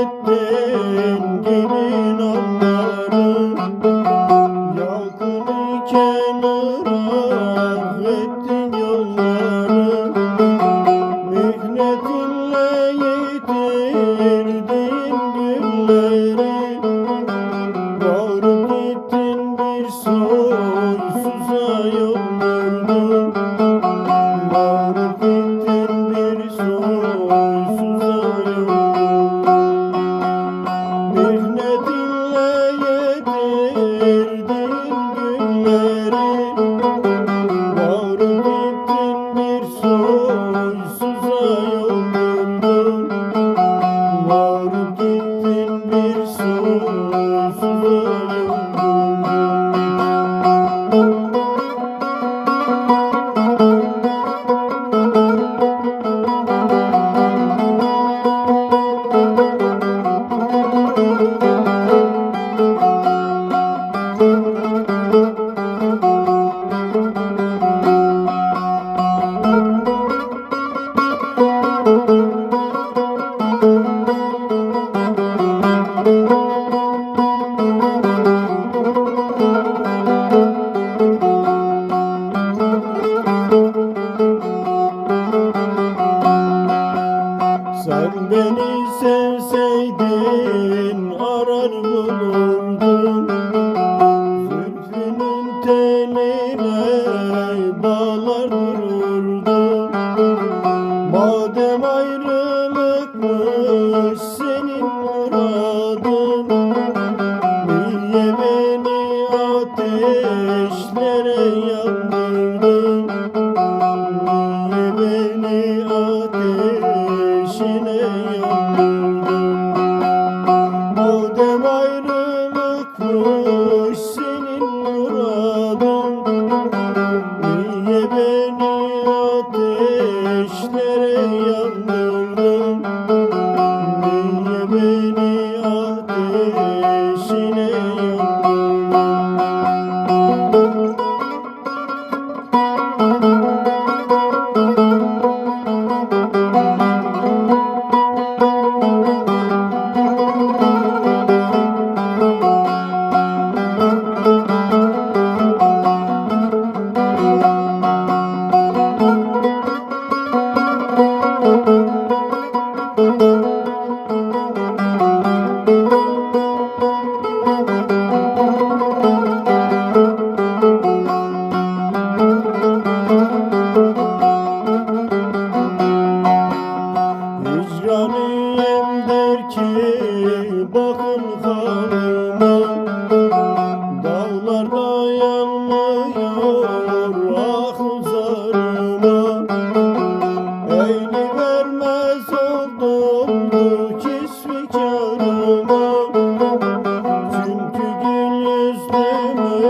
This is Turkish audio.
Ettin gelin onları Yakın iken ırak ettin yolları Mihnetinle yitirdin günleri. Varıp gittin bir soysuza yollardın Varıp Oh. Sen beni sevseydin arar bulurdun. Zülfünün teline bağlar dururdun. Madem ayrılıkmış senin muradın Niye beni ateşlere ateşine vermez oldum bu kisvikarıma Çünkü gül yüzlümü